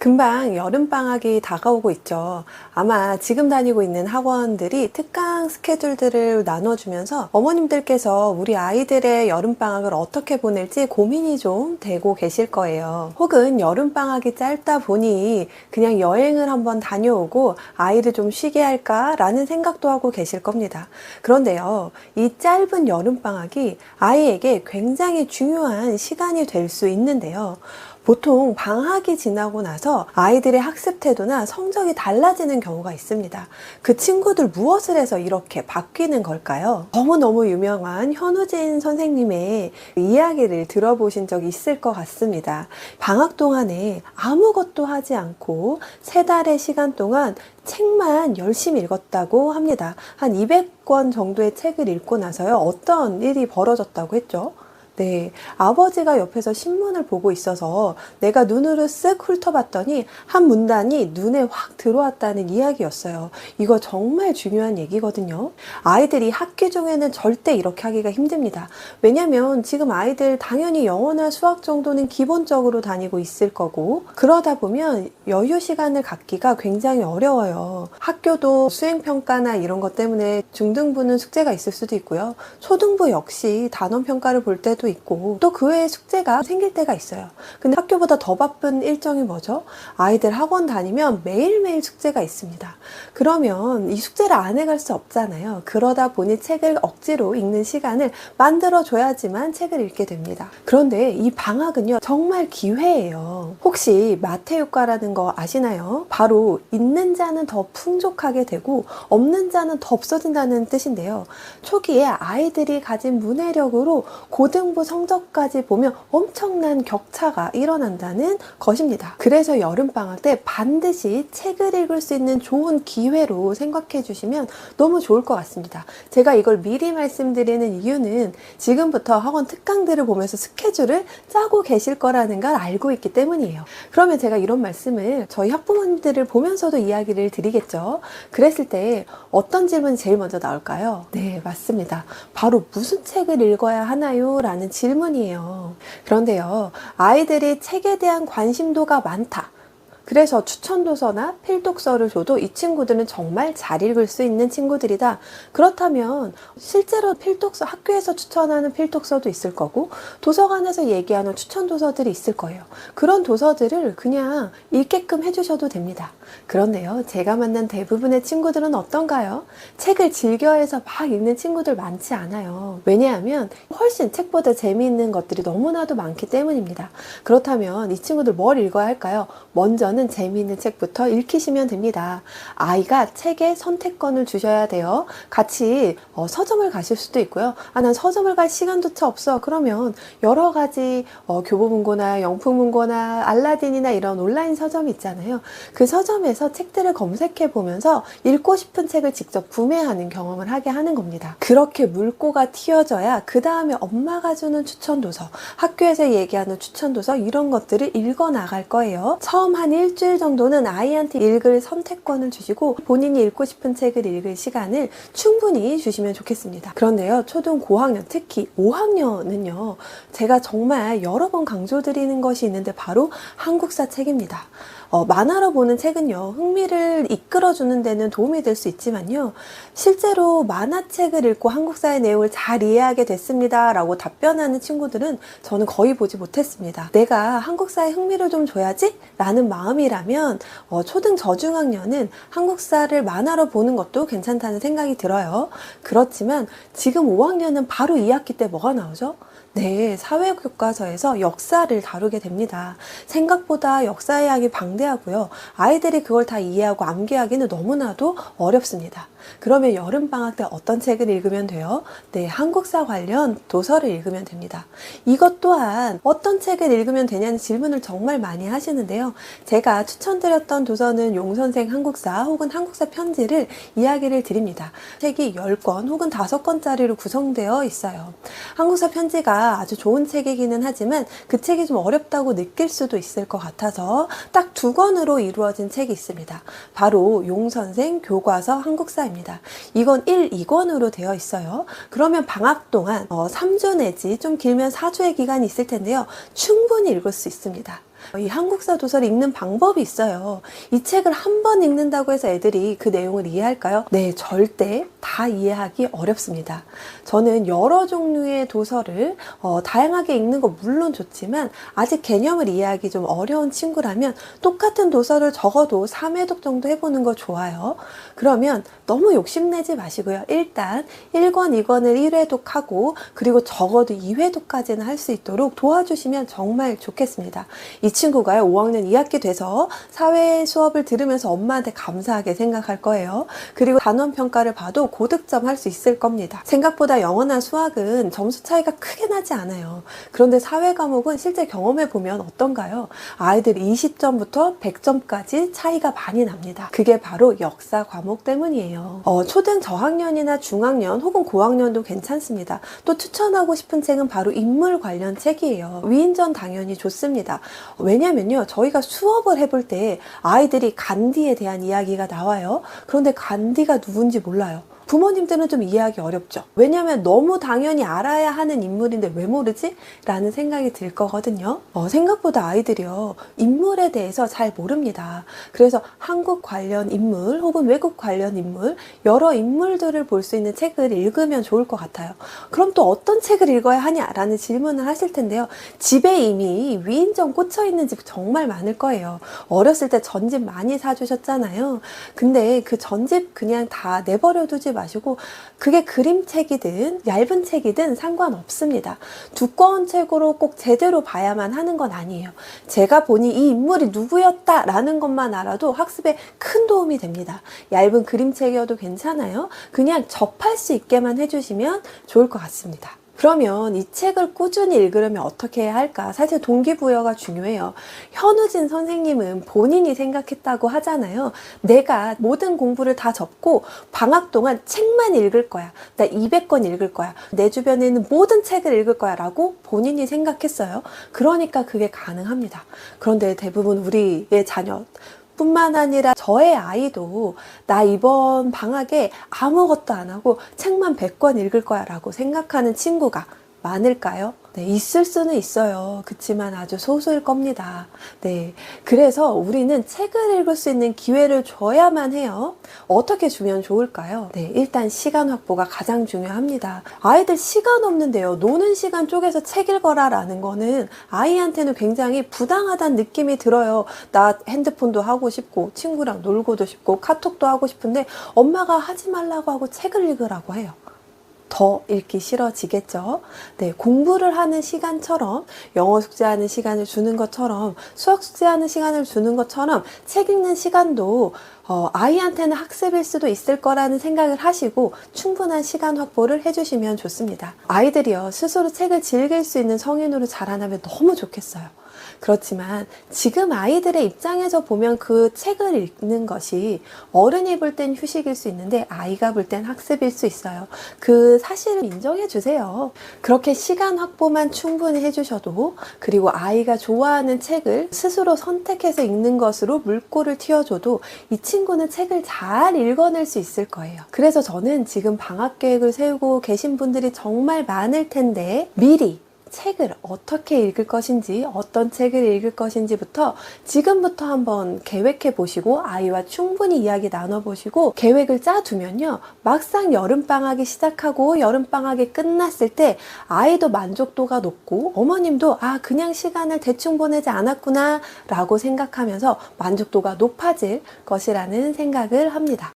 금방 여름방학이 다가오고 있죠. 아마 지금 다니고 있는 학원들이 특강 스케줄들을 나눠주면서 어머님들께서 우리 아이들의 여름방학을 어떻게 보낼지 고민이 좀 되고 계실 거예요. 혹은 여름방학이 짧다 보니 그냥 여행을 한번 다녀오고 아이를 좀 쉬게 할까라는 생각도 하고 계실 겁니다. 그런데요, 이 짧은 여름방학이 아이에게 굉장히 중요한 시간이 될 수 있는데요. 보통 방학이 지나고 나서 아이들의 학습 태도나 성적이 달라지는 경우가 있습니다. 그 친구들 무엇을 해서 이렇게 바뀌는 걸까요? 너무너무 유명한 현우진 선생님의 이야기를 들어보신 적이 있을 것 같습니다. 방학 동안에 아무것도 하지 않고 세 달의 시간 동안 책만 열심히 읽었다고 합니다. 한 200권 정도의 책을 읽고 나서요. 어떤 일이 벌어졌다고 했죠? 네, 아버지가 옆에서 신문을 보고 있어서 내가 눈으로 쓱 훑어봤더니 한 문단이 눈에 확 들어왔다는 이야기였어요. 이거 정말 중요한 얘기거든요. 아이들이 학기 중에는 절대 이렇게 하기가 힘듭니다. 왜냐면 지금 아이들 당연히 영어나 수학 정도는 기본적으로 다니고 있을 거고 그러다 보면 여유 시간을 갖기가 굉장히 어려워요. 학교도 수행평가나 이런 것 때문에 중등부는 숙제가 있을 수도 있고요. 초등부 역시 단원 평가를 볼 때도 있고 또 그 외에 숙제가 생길 때가 있어요. 근데 학교보다 더 바쁜 일정이 뭐죠? 아이들 학원 다니면 매일매일 숙제가 있습니다. 그러면 이 숙제를 안 해갈 수 없잖아요. 그러다 보니 책을 억지로 읽는 시간을 만들어 줘야지만 책을 읽게 됩니다. 그런데 이 방학은요, 정말 기회예요. 혹시 마태 효과라는 거 아시나요? 바로 있는 자는 더 풍족하게 되고 없는 자는 더 없어진다는 뜻인데요. 초기에 아이들이 가진 문해력으로 고등 부 성적까지 보면 엄청난 격차가 일어난다는 것입니다. 그래서 여름방학 때 반드시 책을 읽을 수 있는 좋은 기회로 생각해 주시면 너무 좋을 것 같습니다. 제가 이걸 미리 말씀드리는 이유는 지금부터 학원 특강들을 보면서 스케줄을 짜고 계실 거라는 걸 알고 있기 때문이에요. 그러면 제가 이런 말씀을 저희 학부모님들을 보면서도 이야기를 드리겠죠. 그랬을 때 어떤 질문이 제일 먼저 나올까요? 네, 맞습니다. 바로 무슨 책을 읽어야 하나요? 라는 질문이에요. 그런데요, 아이들이 책에 대한 관심도가 많다. 그래서 추천 도서나 필독서를 줘도 이 친구들은 정말 잘 읽을 수 있는 친구들이다. 그렇다면 실제로 필독서 학교에서 추천하는 필독서도 있을 거고 도서관에서 얘기하는 추천 도서들이 있을 거예요. 그런 도서들을 그냥 읽게끔 해주셔도 됩니다. 그런데요, 제가 만난 대부분의 친구들은 어떤가요? 책을 즐겨해서 막 읽는 친구들 많지 않아요. 왜냐하면 훨씬 책보다 재미있는 것들이 너무나도 많기 때문입니다. 그렇다면 이 친구들 뭘 읽어야 할까요? 먼저는 재미있는 책부터 읽히시면 됩니다. 아이가 책에 선택권을 주셔야 돼요. 같이 어, 서점을 가실 수도 있고요. 아, 난 서점을 갈 시간조차 없어. 그러면 여러 가지 어, 교보문고나 영풍문고나 알라딘이나 이런 온라인 서점이 있잖아요. 그 서점에서 책들을 검색해 보면서 읽고 싶은 책을 직접 구매하는 경험을 하게 하는 겁니다. 그렇게 물꼬가 튀어져야 그 다음에 엄마가 주는 추천 도서, 학교에서 얘기하는 추천 도서 이런 것들을 읽어 나갈 거예요. 처음 한일 주일 정도는 아이한테 읽을 선택권을 주시고 본인이 읽고 싶은 책을 읽을 시간을 충분히 주시면 좋겠습니다. 그런데요, 초등 고학년, 특히 5학년은요, 제가 정말 여러 번 강조드리는 것이 있는데 바로 한국사 책입니다. 어, 만화로 보는 책은요, 흥미를 이끌어주는 데는 도움이 될 수 있지만요, 실제로 만화책을 읽고 한국사의 내용을 잘 이해하게 됐습니다. 라고 답변하는 친구들은 저는 거의 보지 못했습니다. 내가 한국 사에 흥미를 좀 줘야지? 라는 마음이라면, 어, 초등 저중학년은 한국사를 만화로 보는 것도 괜찮다는 생각이 들어요. 그렇지만 지금 5학년은 바로 2학기 때 뭐가 나오죠? 네, 사회교과서에서 역사를 다루게 됩니다. 생각보다 역사의 양이 방대하고요. 아이들이 그걸 다 이해하고 암기하기는 너무나도 어렵습니다. 그러면 여름방학 때 어떤 책을 읽으면 돼요? 네, 한국사 관련 도서를 읽으면 됩니다. 이것 또한 어떤 책을 읽으면 되냐는 질문을 정말 많이 하시는데요. 제가 추천드렸던 도서는 용선생 한국사 혹은 한국사 편지를 이야기를 드립니다. 책이 10권 혹은 5권짜리로 구성되어 있어요. 한국사 편지가 아주 좋은 책이기는 하지만 그 책이 좀 어렵다고 느낄 수도 있을 것 같아서 딱 두 권으로 이루어진 책이 있습니다. 바로 용선생 교과서 한국사입니다. 이건 1, 2권으로 되어 있어요. 그러면 방학 동안 어, 3주 내지 좀 길면 4주의 기간이 있을 텐데요. 충분히 읽을 수 있습니다. 이 한국사 도서를 읽는 방법이 있어요. 이 책을 한 번 읽는다고 해서 애들이 그 내용을 이해할까요? 네, 절대 다 이해하기 어렵습니다. 저는 여러 종류의 도서를 어, 다양하게 읽는 거 물론 좋지만 아직 개념을 이해하기 좀 어려운 친구라면 똑같은 도서를 적어도 3회독 정도 해보는 거 좋아요. 그러면 너무 욕심내지 마시고요. 일단 1권, 2권을 1회독하고 그리고 적어도 2회독까지는 할 수 있도록 도와주시면 정말 좋겠습니다. 이 친구가요, 5학년 2학기 돼서 사회 수업을 들으면서 엄마한테 감사하게 생각할 거예요. 그리고 단원 평가를 봐도 고득점 할 수 있을 겁니다. 생각보다 영어나 수학은 점수 차이가 크게 나지 않아요. 그런데 사회 과목은 실제 경험해 보면 어떤가요? 아이들이 20점부터 100점까지 차이가 많이 납니다. 그게 바로 역사 과목 때문이에요. 어, 초등 저학년이나 중학년 혹은 고학년도 괜찮습니다. 또 추천하고 싶은 책은 바로 인물 관련 책이에요. 위인전 당연히 좋습니다. 왜냐면요, 저희가 수업을 해볼 때 아이들이 간디에 대한 이야기가 나와요. 그런데 간디가 누군지 몰라요. 부모님들은 좀 이해하기 어렵죠. 왜냐하면 너무 당연히 알아야 하는 인물인데 왜 모르지? 라는 생각이 들 거거든요. 어, 생각보다 아이들이요, 인물에 대해서 잘 모릅니다. 그래서 한국 관련 인물 혹은 외국 관련 인물, 여러 인물들을 볼 수 있는 책을 읽으면 좋을 것 같아요. 그럼 또 어떤 책을 읽어야 하냐? 라는 질문을 하실 텐데요. 집에 이미 위인전 꽂혀 있는 집 정말 많을 거예요. 어렸을 때 전집 많이 사주셨잖아요. 근데 그 전집 그냥 다 내버려 두지 마 시고 그게 그림책이든 얇은 책이든 상관없습니다. 두꺼운 책으로 꼭 제대로 봐야만 하는 건 아니에요. 제가 보니 이 인물이 누구였다라는 것만 알아도 학습에 큰 도움이 됩니다. 얇은 그림책이어도 괜찮아요. 그냥 접할 수 있게만 해주시면 좋을 것 같습니다. 그러면 이 책을 꾸준히 읽으려면 어떻게 해야 할까? 사실 동기부여가 중요해요. 현우진 선생님은 본인이 생각했다고 하잖아요. 내가 모든 공부를 다 접고 방학 동안 책만 읽을 거야. 나 200권 읽을 거야. 내 주변에 있는 모든 책을 읽을 거야. 라고 본인이 생각했어요. 그러니까 그게 가능합니다. 그런데 대부분 우리의 자녀, 뿐만 아니라 저의 아이도 나 이번 방학에 아무것도 안 하고 책만 100권 읽을 거야 라고 생각하는 친구가 많을까요? 네, 있을 수는 있어요. 그렇지만 아주 소수일 겁니다. 네. 그래서 우리는 책을 읽을 수 있는 기회를 줘야만 해요. 어떻게 주면 좋을까요? 네, 일단 시간 확보가 가장 중요합니다. 아이들 시간 없는데요. 노는 시간 쪼개서 책 읽어라 라는 거는 아이한테는 굉장히 부당하다는 느낌이 들어요. 나 핸드폰도 하고 싶고, 친구랑 놀고도 싶고, 카톡도 하고 싶은데, 엄마가 하지 말라고 하고 책을 읽으라고 해요. 더 읽기 싫어지겠죠. 네, 공부를 하는 시간처럼 영어 숙제하는 시간을 주는 것처럼 수학 숙제하는 시간을 주는 것처럼 책 읽는 시간도 어, 아이한테는 학습일 수도 있을 거라는 생각을 하시고 충분한 시간 확보를 해주시면 좋습니다. 아이들이요 스스로 책을 즐길 수 있는 성인으로 자라나면 너무 좋겠어요. 그렇지만 지금 아이들의 입장에서 보면 그 책을 읽는 것이 어른이 볼 땐 휴식일 수 있는데 아이가 볼 땐 학습일 수 있어요. 그 사실을 인정해 주세요. 그렇게 시간 확보만 충분히 해주셔도 그리고 아이가 좋아하는 책을 스스로 선택해서 읽는 것으로 물꼬를 튀어줘도 이 친구는 책을 잘 읽어낼 수 있을 거예요. 그래서 저는 지금 방학 계획을 세우고 계신 분들이 정말 많을 텐데 미리 책을 어떻게 읽을 것인지, 어떤 책을 읽을 것인지부터 지금부터 한번 계획해 보시고 아이와 충분히 이야기 나눠 보시고 계획을 짜두면요. 막상 여름방학이 시작하고 여름방학이 끝났을 때 아이도 만족도가 높고 어머님도 아, 그냥 시간을 대충 보내지 않았구나 라고 생각하면서 만족도가 높아질 것이라는 생각을 합니다.